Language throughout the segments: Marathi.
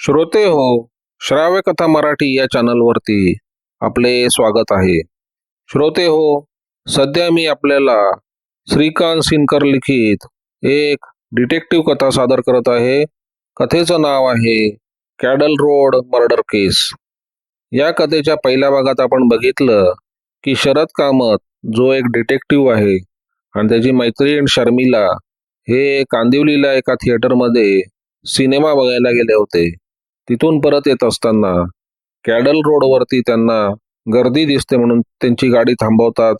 श्रोते हो श्राव्य कथा मराठी या चॅनलवरती आपले स्वागत आहे. श्रोते हो सध्या मी आपल्याला श्रीकांत सिनकर लिखित एक डिटेक्टिव्ह कथा सादर करत आहे. कथेचं नाव आहे कॅडल रोड मर्डर केस या कथेच्या पहिल्या भागात आपण बघितलं की शरद कामत जो एक डिटेक्टिव्ह आहे आणि त्याची मैत्रीण शर्मिला हे कांदिवलीला एका थिएटरमध्ये सिनेमा बघायला गेले होते. तिथून परत येत असताना कॅडल रोडवरती त्यांना गर्दी दिसते म्हणून त्यांची गाडी थांबवतात.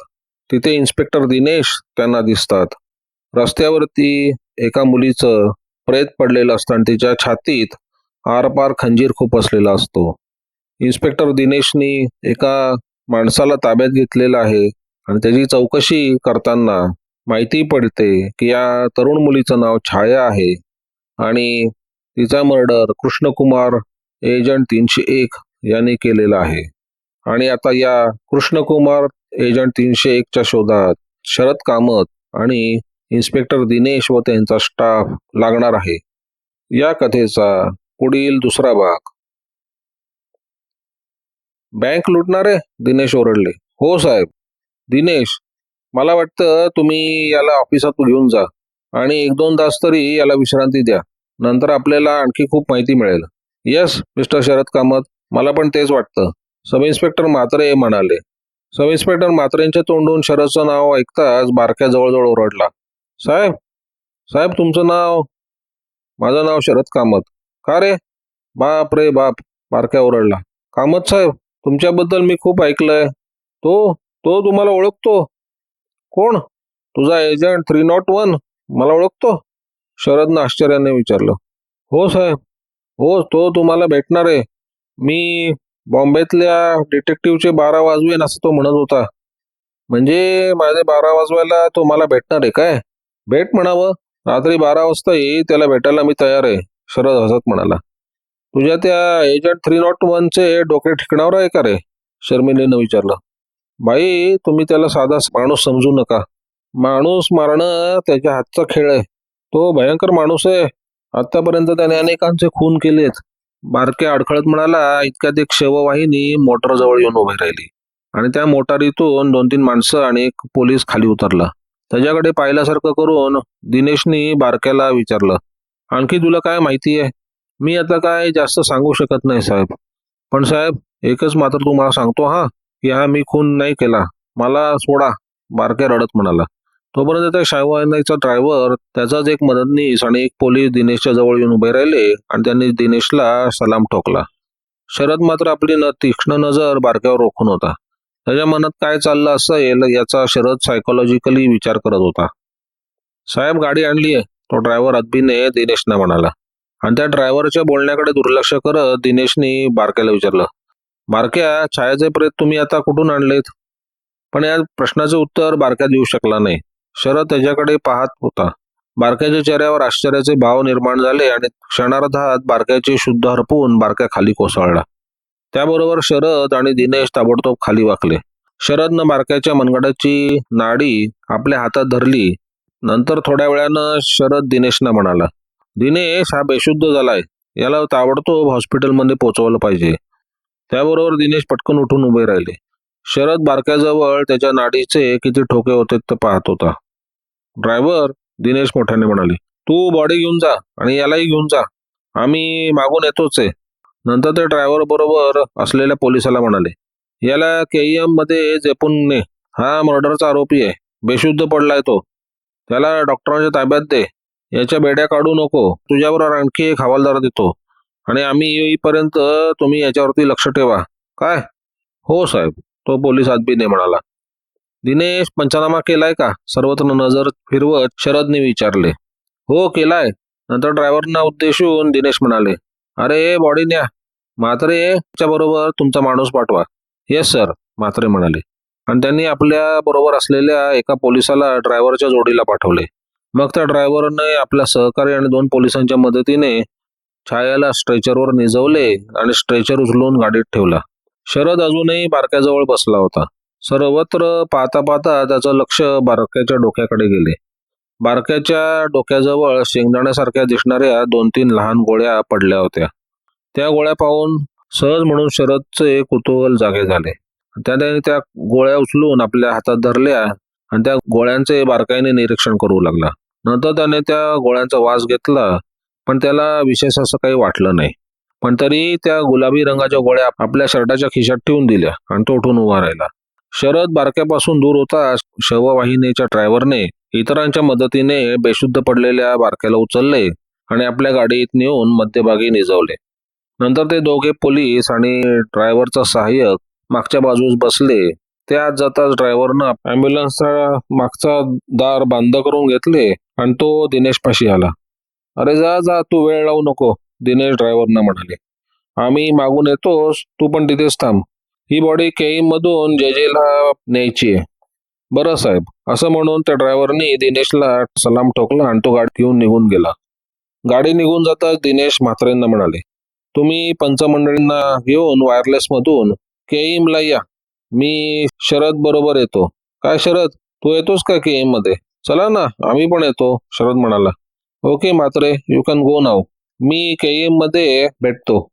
तिथे इन्स्पेक्टर दिनेश त्यांना दिसतात. रस्त्यावरती एका मुलीचं प्रेत पडलेलं असतं आणि तिच्या छातीत आरपार खंजीर खूप असलेला असतो. इन्स्पेक्टर दिनेशनी एका माणसाला ताब्यात घेतलेलं आहे आणि त्याची चौकशी करताना माहिती पडते की या तरुण मुलीचं नाव छाया आहे आणि तिचा मर्डर कृष्णकुमार एजंट तीनशे एक यांनी केलेला आहे. आणि आता या कृष्णकुमार एजंट तीनशे एकच्या शोधात शरद कामत आणि इन्स्पेक्टर दिनेश व त्यांचा स्टाफ लागणार आहे. या कथेचा पुढील दुसरा भाग. बँक लुटणारे? दिनेश ओरडले. हो साहेब. दिनेश मला वाटतं तुम्ही याला ऑफिसात घेऊन जा आणि एक दोन तास तरी याला विश्रांती द्या. नंतर आपल्याला आणखी खूप माहिती मिळेल. येस मिस्टर शरद कामत मला पण तेच वाटतं. सब इन्स्पेक्टर मात्रे म्हणाले. सब इन्स्पेक्टर मात्रेंच्या तोंडून शरदचं नाव ऐकताच बारक्या जवळजवळ ओरडला. साहेब साहेब तुमचं नाव? माझं नाव शरद कामत. का रे? बाप रे बाप बारक्या ओरडला. कामत साहेब तुमच्याबद्दल मी खूप ऐकलंय. तो तो तुम्हाला ओळखतो? कोण? तुझा एजंट थ्री नॉट वन मला ओळखतो? शरदनं आश्चर्याने विचारलं हो साहेब हो तो तुम्हाला भेटणार आहे. मी बॉम्बेतल्या डिटेक्टिव्हचे बारा वाजवेन असं तो म्हणत होता. म्हणजे माझे बारा वाजवायला तो मला भेटणार आहे काय? भेट म्हणावं. रात्री बारा वाजता येई त्याला भेटायला मी तयार आहे शरद हसत म्हणाला. तुझ्या त्या एजंट थ्री नॉट वनचे डोके ठिकणावर आहे का रे? शर्मिलीनं विचारलं. बाई तुम्ही त्याला साधा माणूस समजू नका. माणूस मारणं त्याच्या हातचा खेळ आहे. तो भयंकर माणूस आहे. आतापर्यंत त्याने अनेकांचे खून केलेत. बारके अडखळत म्हणाला इतक्यात एक शववाहिनी मोटर जवळ येऊन उभी राहिली. आणि त्या मोटारीतून दोन तीन माणसं आणि एक पोलीस खाली उतरला. त्याच्याकडे पाहिल्यासारखं करून दिनेशनी बारक्याला विचारलं आणखी तुला काय माहिती आहे? मी आता काय जास्त सांगू शकत नाही साहेब. पण साहेब एकच मात्र तुम्हाला सांगतो हा की हा मी खून नाही केला. मला सोडा बारक्या रडत म्हणाला. तोपर्यंत त्या शाहवाहिनीचा ड्रायव्हर त्याचाच एक मदतनीस आणि एक पोलीस दिनेशच्या जवळ येऊन उभे राहिले आणि त्यांनी दिनेशला सलाम ठोकला. शरद मात्र आपली न तीक्ष्ण नजर बारक्यावर रोखून होता. त्याच्या मनात काय चाललं असेल याचा शरद सायकोलॉजिकली विचार करत होता. साहेब गाडी आणली आहे तो ड्रायव्हर अदबीने दिनेशना म्हणाला. आणि त्या ड्रायव्हरच्या बोलण्याकडे दुर्लक्ष करत दिनेशनी बारक्याला विचारलं बारक्या छायाचे प्रेत तुम्ही आता कुठून आणलेत? पण या प्रश्नाचे उत्तर बारक्या देऊ शकला नाही. शरद त्याच्याकडे पाहत होता. बारक्याच्या चेहऱ्यावर आश्चर्याचे भाव निर्माण झाले आणि क्षणार्धात बारक्याचे शुद्ध हरपून बारक्या खाली कोसळला. त्याबरोबर शरद आणि दिनेश ताबडतोब खाली वाकले. शरदनं बारक्याच्या मनगडाची नाडी आपल्या हातात धरली. नंतर थोड्या वेळानं शरद दिनेशना म्हणाला दिनेश हा बेशुद्ध झालाय. याला ताबडतोब हॉस्पिटलमध्ये पोहोचवलं पाहिजे. त्याबरोबर दिनेश पटकन उठून उभे राहिले. शरद बारक्याजवळ त्याच्या नाडीचे किती ठोके होते ते पाहत होता. ड्रायव्हर दिनेश मोठ्याने म्हणाले तू बॉडी घेऊन जा आणि यालाही घेऊन जा. आम्ही मागून येतोच. आहे नंतर ते ड्रायव्हर बरोबर असलेल्या पोलिसाला म्हणाले याला के एममध्ये जेपून ने. हा मर्डरचा आरोपी आहे. बेशुद्ध पडलाय तो. त्याला डॉक्टरांच्या ताब्यात दे. याच्या बेड्या काढू नको. तुझ्याबरोबर आणखी एक हवालदार देतो. आणि आम्ही येईपर्यंत तुम्ही याच्यावरती लक्ष ठेवा. काय? हो साहेब. तो पोलीस आदबीने म्हणाला. दिनेश पंचनामा केलाय का? सर्वत्र नजर फिरवत शरदने विचारले. हो केलाय. नंतर ड्रायव्हरना उद्देशून दिनेश म्हणाले अरे बॉडी न्या. म्हात्रे बरोबर तुमचा माणूस पाठवा. येस सर म्हात्रे म्हणाले. आणि त्यांनी आपल्या बरोबर असलेल्या एका पोलिसाला ड्रायव्हरच्या जोडीला पाठवले. मग त्या ड्रायव्हरने आपल्या सहकारी आणि दोन पोलिसांच्या मदतीने छायाला स्ट्रेचरवर निजवले आणि स्ट्रेचर उचलून गाडीत ठेवला. शरद अजूनही बारक्याजवळ बसला होता. सर्वत्र पाहता पाहता त्याचं लक्ष बारक्याच्या डोक्याकडे गेले. बारक्याच्या डोक्याजवळ शेंगदाण्यासारख्या दिसणाऱ्या दोन तीन लहान गोळ्या पडल्या होत्या. त्या गोळ्या पाहून सहज म्हणून शरदचे कुतूहल जागे झाले. त्याने त्या गोळ्या उचलून आपल्या हातात धरल्या आणि त्या गोळ्यांचे बारकाईने निरीक्षण करू लागला. नंतर त्याने त्या गोळ्यांचा वास घेतला पण त्याला विशेष असं काही वाटलं नाही. पण तरी त्या गुलाबी रंगाच्या गोळ्या आपल्या शर्टाच्या खिशात ठेवून दिल्या आणि तो उठून उभा राहिला. शरद बारक्यापासून दूर होता. शववाहिनीच्या ड्रायव्हरने इतरांच्या मदतीने बेशुद्ध पडलेल्या बारक्याला उचलले आणि आपल्या गाडीत नेऊन मध्यभागी निजवले. नंतर ते दोघे पोलीस आणि ड्रायव्हरचा सहाय्यक मागच्या बाजूस बसले. त्यात जाताच ड्रायव्हरनं अँब्युलन्सचा मागचा दार बंद करून घेतले आणि तो दिनेश पाशी आला. अरे जा जा तू वेळ लावू नको. दिनेश ड्रायव्हरना म्हणाले. आम्ही मागून येतोस तू पण तिथेच थांब. ही बॉडी केईम मधून जेजेला न्यायची आहे. बरं साहेब असं म्हणून त्या ड्रायव्हरनी दिनेशला सलाम ठोकला आणि तो गाडी घेऊन निघून गेला. गाडी निघून जाताच दिनेश म्हात्रेंना म्हणाले तुम्ही पंचमंडळींना घेऊन वायरलेसमधून केईमला या. मी शरद बरोबर येतो. काय शरद? तू येतोस का केईममध्ये चला ना आम्ही पण येतो शरद म्हणाला. Okay Matre you can go नाव मी केईममध्ये भेटतो.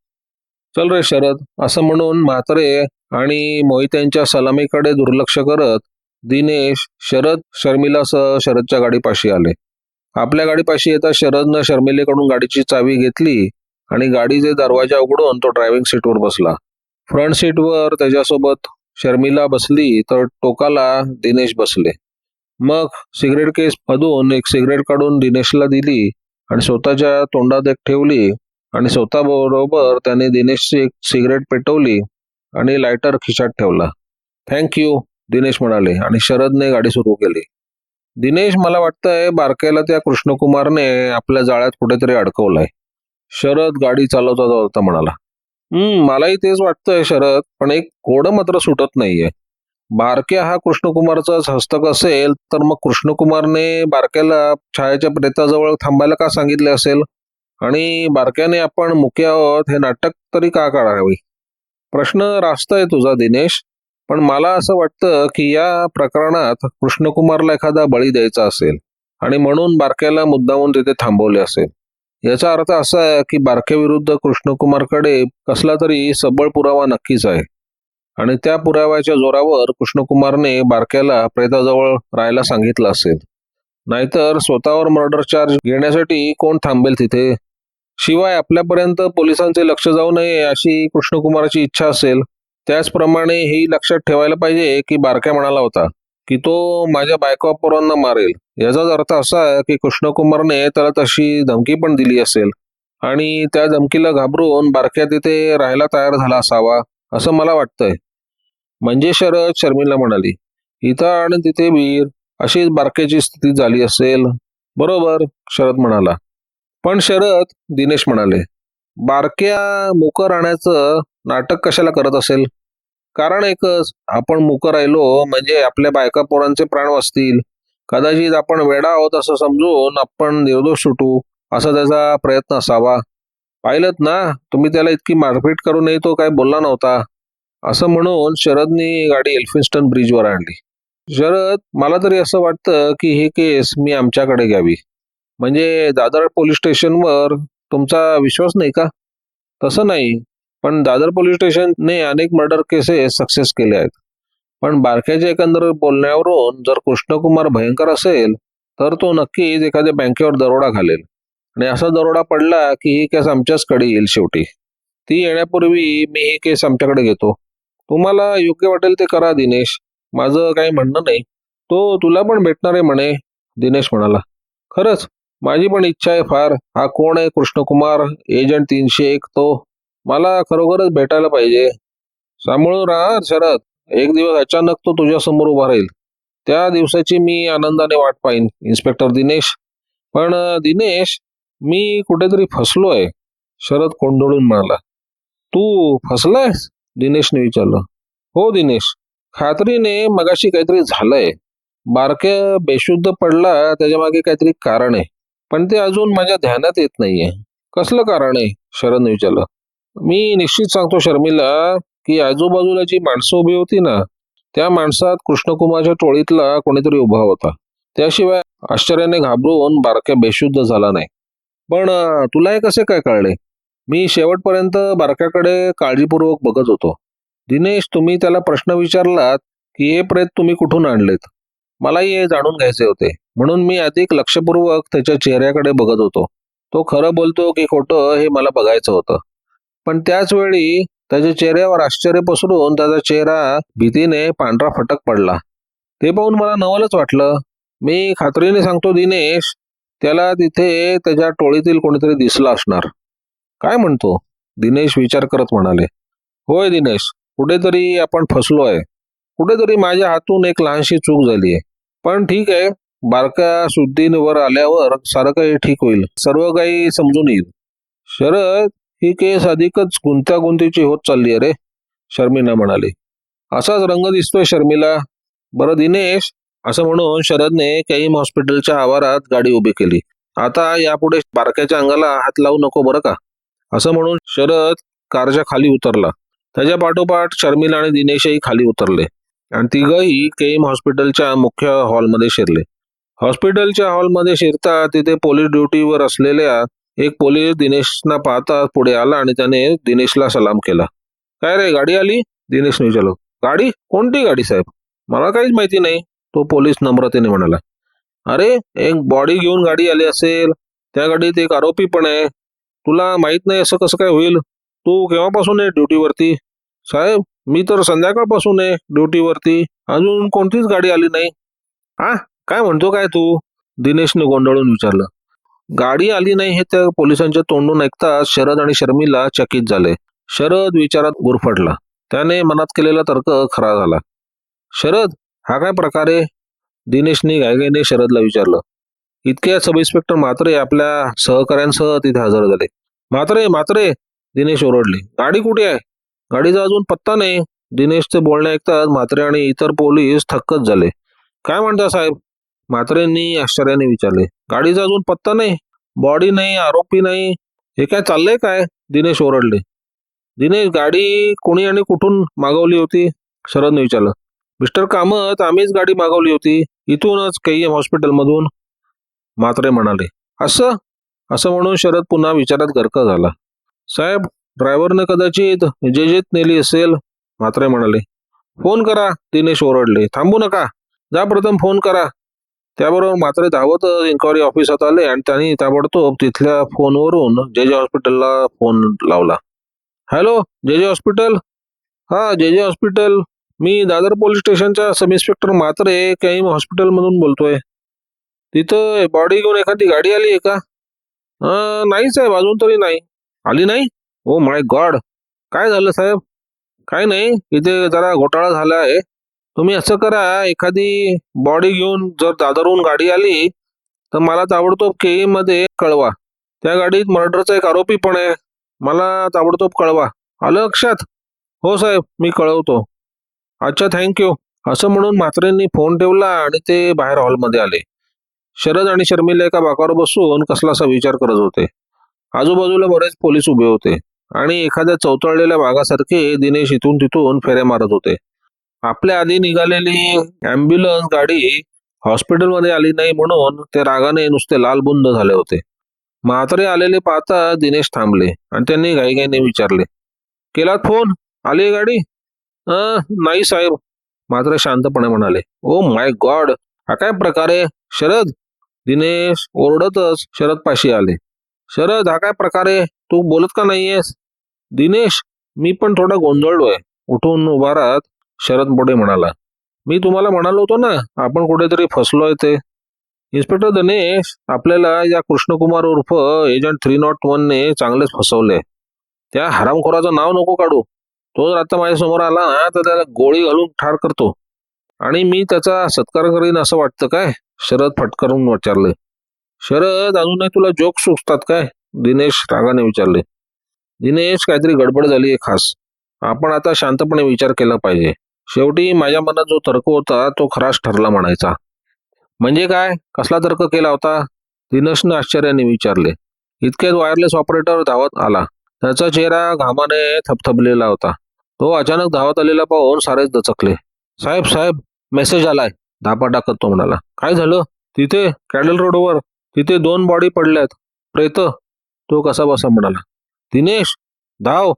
चल रे शरद असं म्हणून म्हात्रे आणि मोहित्यांच्या सलामीकडे दुर्लक्ष करत दिनेश शरद शर्मिलासह शरदच्या गाडीपाशी आले. आपल्या गाडीपाशी येता शरदनं शर्मिलेकडून गाडीची चावी घेतली आणि गाडीचे दरवाजा उघडून तो ड्रायव्हिंग सीटवर बसला. फ्रंट सीटवर त्याच्यासोबत शर्मिला बसली तर टोकाला दिनेश बसले. मग सिगरेट केस मधून एक सिगरेट काढून दिनेशला दिली आणि स्वतःच्या तोंडात एक ठेवली आणि स्वतः बरोबर त्याने दिनेशची एक सिगरेट पेटवली आणि लायटर खिशात ठेवला. थँक यू दिनेश म्हणाले आणि शरदने गाडी सुरू केली. दिनेश मला वाटतंय बारकेला त्या कृष्णकुमारने आपल्या जाळ्यात कुठेतरी अडकवलाय. शरद गाडी चालवता चालवता म्हणाला. हम्म मलाही तेच वाटतंय शरद पण एक कोड मात्र सुटत नाहीये. बारक्या हा कृष्णकुमारचाच हस्तक असेल तर मग कृष्णकुमारने बारक्याला छायाच्या प्रेताजवळ थांबायला का सांगितले असेल? आणि बारक्याने आपण मुके आहोत हे नाटक तरी का काढावे? प्रश्न रास्त आहे तुझा दिनेश. पण मला असं वाटतं की या प्रकरणात कृष्णकुमारला एखादा बळी द्यायचा असेल आणि म्हणून बारक्याला मुद्दामून तिथे थांबवले असेल. याचा अर्थ असा आहे की बारक्याविरुद्ध कृष्णकुमारकडे कसला तरी सबळ पुरावा नक्कीच आहे. आणि त्या पुराव्याच्या जोरावर कृष्णकुमारने बारक्याला प्रेताजवळ राहायला सांगितलं असेल. नाहीतर स्वतःवर मर्डर चार्ज घेण्यासाठी कोण थांबेल तिथे? शिवाय आपल्यापर्यंत पोलिसांचे लक्ष जाऊ नये अशी कृष्णकुमाराची इच्छा असेल. त्याचप्रमाणे ही लक्षात ठेवायला पाहिजे की बारक्या म्हणाला होता की तो माझ्या बायको पोरांना मारेल. याचाच अर्थ असा आहे की कृष्णकुमारने त्याला तशी धमकी पण दिली असेल. आणि त्या धमकीला घाबरून बारक्या तिथे राहायला तयार झाला असावा असं मला वाटतंय. म्हणजे शरद शर्मिला म्हणाली इथं आणि तिथे वीर अशीच बारकेची स्थिती झाली असेल. बरोबर शरद म्हणाला. पण शरद दिनेश म्हणाले बारक्या मुकं राहण्याचं नाटक कशाला करत असेल? कारण एकच आपण मुकं राहिलो म्हणजे आपल्या बायका पोरांचे प्राण वाचतील. कदाचित आपण वेडा आहोत असं समजून आपण निर्दोष सुटू असा त्याचा प्रयत्न असावा. पाहिलं ना तुम्ही त्याला इतकी मारपीट करूनही तो काय बोलला नव्हता? असं म्हणून शरदनी गाडी एल्फिन्स्टन ब्रिजवर आणली. शरद मला तरी असं वाटतं की ही केस मी आमच्याकडे घ्यावी. म्हणजे दादर पोलीस स्टेशनवर तुमचा विश्वास नाही का? तसं नाही. पण दादर पोलीस स्टेशनने अनेक मर्डर केसेस सक्सेस केले आहेत. पण बारक्याच्या एकंदर बोलण्यावरून जर कृष्णकुमार भयंकर असेल तर तो नक्कीच एखाद्या बँकेवर दरोडा घालेल. आणि असा दरोडा पडला की ही केस आमच्याच कडे येईल शेवटी. ती येण्यापूर्वी मी ही केस आमच्याकडे घेतो. तुम्हाला योग्य वाटेल ते करा दिनेश. माझं काही म्हणणं नाही. तो तुला पण भेटणार आहे म्हणे दिनेश म्हणाला. खरंच माझी पण इच्छा आहे फार. हा कोण आहे? कृष्णकुमार एजंट तीनशे एक तो. मला खरोखरच भेटायला पाहिजे. सांभाळून राहा शरद. एक दिवस अचानक तो तुझ्या समोर उभा राहील. त्या दिवसाची मी आनंदाने वाट पाहीन इन्स्पेक्टर दिनेश. पण दिनेश मी कुठेतरी फसलो आहे शरद कोंडळून म्हणाला. तू फसलायस? दिनेशने विचारलं हो दिनेश खात्रीने मगाशी काहीतरी झालंय. बारक्या बेशुद्ध पडला त्याच्यामागे काहीतरी कारण आहे. पण ते अजून माझ्या ध्यानात येत नाहीये. कसलं कारण आहे? शरदने विचारलं. मी निश्चित सांगतो शर्मिला की आजूबाजूला जी माणसं उभी होती ना त्या माणसात कृष्णकुमारच्या टोळीतला कोणीतरी उभा होता. त्याशिवाय आश्चर्याने घाबरून बारक्या बेशुद्ध झाला नाही. पण तुला हे कसे काय कळले? मी शेवटपर्यंत बारक्याकडे काळजीपूर्वक बघत होतो. दिनेश तुम्ही त्याला प्रश्न विचारलात की हे प्रेत तुम्ही कुठून आणलेत? मलाही हे जाणून घ्यायचे होते. म्हणून मी अधिक लक्षपूर्वक त्याच्या चेहऱ्याकडे बघत होतो. तो खरं बोलतो की खोटं हे मला बघायचं होतं. पण त्याच वेळी त्याच्या चेहऱ्यावर आश्चर्य पसरून त्याचा चेहरा भीतीने पांढरा फटक पडला. ते पाहून मला नवलच वाटलं. मी खात्रीने सांगतो दिनेश त्याला तिथे त्याच्या टोळीतील कोणीतरी दिसला असणार. काय म्हणतो? दिनेश विचार करत म्हणाले होय दिनेश कुठेतरी आपण फसलो आहे कुठेतरी माझ्या हातून एक लहानशी चूक झाली आहे पण ठीक आहे बारक्या शुद्धीवर आल्यावर सारं काही ठीक होईल. सर्व काही समजून येईल. शरद ही केस अधिकच गुंतागुंतीची होत चालली आहे रे शर्मिला म्हणाली. असाच रंग दिसतोय शर्मिला. बरं दिनेश असं म्हणून शरदने कैम हॉस्पिटलच्या आवारात गाडी उभी केली. आता यापुढे बारक्याच्या अंगाला हात लावू नको बरं का? असं म्हणून शरद कारच्या खाली उतरला. त्याच्या पाठोपाठ शर्मिला आणि दिनेशही खाली उतरले. आणि तिघही केम हॉस्पिटलच्या मुख्य हॉलमध्ये शिरले. हॉस्पिटलच्या हॉलमध्ये शिरता तिथे पोलीस ड्युटीवर असलेल्या एक पोलीस दिनेशना पाहता पुढे आला आणि त्याने दिनेशला सलाम केला. काय रे गाडी आली? दिनेशने विचारलं. गाडी? कोणती गाडी साहेब? मला काहीच माहिती नाही. तो पोलीस नम्रतेने म्हणाला. अरे एक बॉडी घेऊन गाडी आली असेल. त्या गाडीत एक आरोपी पण आहे. तुला माहीत नाही असं कसं काय होईल? तू केव्हापासून आहे ड्युटीवरती? साहेब मी तर संध्याकाळपासून आहे ड्युटीवरती. अजून कोणतीच गाडी आली नाही. हा काय म्हणतो काय तू? दिनेशने गोंधळून विचारलं. गाडी आली नाही हे त्या पोलिसांच्या तोंडून ऐकताच शरद आणि शर्मिला चकित झाले. शरद विचारात गुरफटला. त्याने मनात केलेला तर्क खरा झाला. शरद हा काय प्रकारे दिनेशने घाईघाईने शरदला विचारलं. इतक्या सब इन्स्पेक्टर मात्रे आपल्या सहकाऱ्यांसह तिथे हजर झाले. मात्रे मात्रे दिनेश ओरडले. गाडी कुठे आहे? गाडीचा अजून पत्ता नाही. दिनेशचे बोलणे ऐकताच म्हात्रे आणि इतर पोलीस थक्कच झाले. काय म्हणता साहेब? म्हात्रेंनी आश्चर्याने विचारले. गाडीचा अजून पत्ता नाही. बॉडी नाही आरोपी नाही. हे काय चाललंय काय? दिनेश ओरडले. दिनेश गाडी कोणी आणि कुठून मागवली होती? शरदने विचारलं. मिस्टर कामत आम्हीच गाडी मागवली होती. इथूनच कैयम हॉस्पिटलमधून मात्रे म्हणाले असं? असं म्हणून शरद पुन्हा विचारात गर्क झाला. साहेब ड्रायव्हरने कदाचित जेजेत नेली असेल. मात्रे म्हणाले फोन करा दिनेश ओरडले थांबू नका. जा प्रथम फोन करा. त्याबरोबर मात्र धावत इन्क्वायरी ऑफिसात आले आणि त्यांनी ताबडतोब तिथल्या फोनवरून जे जे हॉस्पिटलला फोन लावला. हॅलो जे जे हॉस्पिटल? हा जे जे हॉस्पिटल. मी दादर पोलीस स्टेशनच्या सब इन्स्पेक्टर मात्रे कैम हॉस्पिटलमधून बोलतोय. तिथं बॉडी घेऊन एखादी गाडी आली आहे का? अं, नाही साहेब अजून तरी नाही. आली नाही? ओ माय गॉड काय झालं साहेब? काय नाही इथे जरा घोटाळा झाला आहे. तुम्ही असं करा एखादी बॉडी घेऊन जर दादरहून गाडी आली तर मला ताबडतोब केई मध्ये कळवा. त्या गाडीत मर्डरचा एक आरोपी पण आहे. मला ताबडतोब कळवा. आलं लक्षात? हो साहेब मी कळवतो. अच्छा थँक्यू असं म्हणून म्हात्रेंनी फोन ठेवला आणि ते बाहेर हॉलमध्ये आले. शरद आणि शर्मिला एका बाकावर बसून कसलासा विचार करत होते. आजूबाजूला बरेच पोलीस उभे होते आणि एखाद्या चौतळलेल्या वाघासारखे दिनेश इथून तिथून फेऱ्या मारत होते. आपल्या आधी निघालेली अँब्युलन्स गाडी हॉस्पिटलमध्ये आली नाही म्हणून ते रागाने नुसते लालबुंद झाले होते. म्हातारे आलेले पाहता दिनेश थांबले आणि त्यांनी घाईघाईने विचारले केलात फोन आली गाडी? नाही साहेब. मात्र शांतपणे म्हणाले ओ माय गॉड हा काय प्रकारे शरद दिनेश ओरडतच शरद पाशी आले. शरद हा काय प्रकारे तू बोलत का नाहीयेस? दिनेश मी पण थोडा गोंधळलोय. उठून उभा राहत शरद बोडे म्हणाला मी तुम्हाला म्हणालो होतो ना आपण कुठेतरी फसलोय ते. इन्स्पेक्टर दिनेश आपल्याला या कृष्णकुमार उर्फ एजंट थ्री नॉट वन ने चांगलेच फसवले. त्या हरामखोराचं नाव नको काढू. तो जर आता माझ्यासमोर आला ना तर त्याला गोळी घालून ठार करतो. आणि मी त्याचा सत्कार करीन असं वाटतं काय? शरद फटकारून विचारले. शरद अजूनही तुला जोक सुचतात काय? दिनेश रागाने विचारले. दिनेश काहीतरी गडबड झाली आहे खास. आपण आता शांतपणे विचार केला पाहिजे. शेवटी माझ्या मनात जो तर्क होता तो खराच ठरला म्हणायचा. म्हणजे काय? कसला तर्क केला होता? दिनेशने आश्चर्याने विचारले. इतक्यात वायरलेस ऑपरेटर धावत आला. त्याचा चेहरा घामाने थपथपलेला होता. तो अचानक धावत आलेला पाहून सारेच दचकले. साहेब साहेब मेसेज आलाय. धापा टाकत तो म्हणाला. काय झालं? तिथे कॅडल रोडवर तिथे दोन बॉडी पडल्यात. प्रेत तो कसा बसा म्हणाला. दिनेश धाव.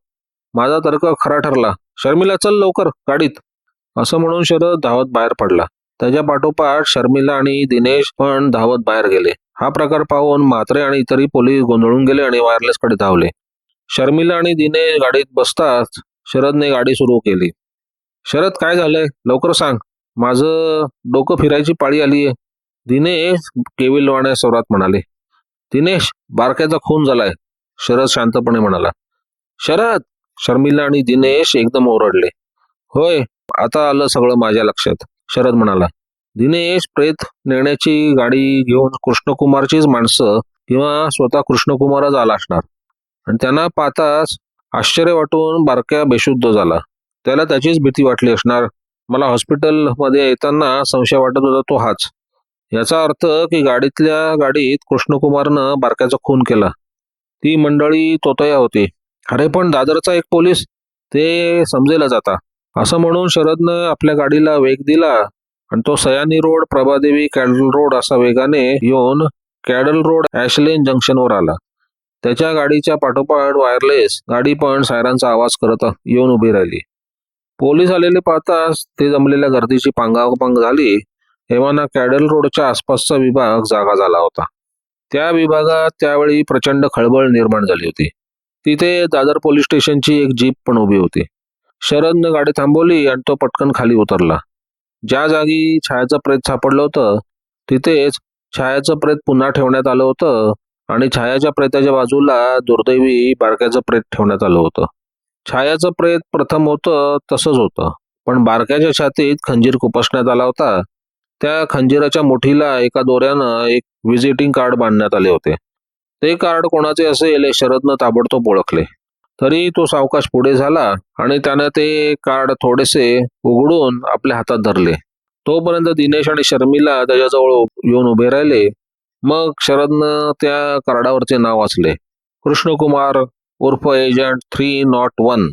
माझा तर्क खरा ठरला. शर्मिला चल लवकर गाडीत. असं म्हणून शरद धावत बाहेर पडला. त्याच्या पाठोपाठ शर्मिला आणि दिनेश पण धावत बाहेर गेले. हा प्रकार पाहून म्हात्रे आणि इतरही पोलीस गोंधळून गेले आणि वायरलेसकडे धावले. शर्मिला आणि दिनेश गाडीत बसताच शरदने गाडी सुरू केली. शरद काय झालंय? लवकर सांग. माझं डोकं फिरायची पाळी आलीये. दिनेश केविलवाण्या स्वरात म्हणाले. दिनेश बारक्याचा खून झालाय शरद शांतपणे म्हणाला. शरद शर्मिला आणि दिनेश एकदम ओरडले. होय आता आलं सगळं माझ्या लक्षात शरद म्हणाला. दिनेश प्रेत नेण्याची गाडी घेऊन कृष्णकुमारचीच माणसं किंवा स्वतः कृष्णकुमारच आला असणार. आणि त्यांना पाहताच आश्चर्य वाटून बारक्या बेशुद्ध झाला. त्याला त्याचीच भीती वाटली असणार. मला हॉस्पिटलमध्ये येताना संशय वाटत होता तो हाच. याचा अर्थ की गाडीतल्या गाडीत कृष्णकुमारनं बारक्याचा खून केला. ती मंडळी तोतया होती. अरे पण दादरचा एक पोलीस ते समजेला जाता असं म्हणून शरदनं आपल्या गाडीला वेग दिला आणि तो Sayani road Prabhadevi Cadell road असा वेगाने येऊन कॅडल रोड ॲशलेन जंक्शनवर आला. त्याच्या गाडीच्या पाठोपाठ वायरलेस गाडी पण सायरांचा आवाज करत येऊन उभी राहिली. पोलीस आलेले पाहताच ते जमलेल्या गर्दीची पांगापांग झाली. एव्हाना कॅडल रोडच्या आसपासचा विभाग जागा झाला होता. त्या विभागात त्यावेळी प्रचंड खळबळ निर्माण झाली होती. तिथे दादर पोलीस स्टेशनची एक जीप पण उभी होती. शरदनं गाडी थांबवली आणि तो पटकन खाली उतरला. ज्या जागी छायाचं प्रेत सापडलं होतं तिथेच छायाचं प्रेत पुन्हा ठेवण्यात आलं होतं आणि छायाच्या प्रेताच्या बाजूला दुर्दैवी बारक्याचं प्रेत ठेवण्यात आलं होतं. छायाचं प्रेत प्रथम होतं तसंच होतं. पण बारक्याच्या छातीत खंजीर खुपसण्यात आला होता. त्या खंजीराच्या मुठीला एका दोऱ्यानं एक व्हिजिटिंग कार्ड बांधण्यात आले होते. ते कार्ड कोणाचे असेल हे शरदनं ताबडतोब ओळखले. तरी तो सावकाश पुढे झाला आणि त्यानं ते कार्ड थोडेसे उघडून आपल्या हातात धरले. तोपर्यंत दिनेश आणि शर्मिला त्याच्याजवळ येऊन उभे राहिले. मग शरदनं त्या कार्डावरचे नाव वाचले. कृष्णकुमार उर्फ एजंट थ्री नॉट वन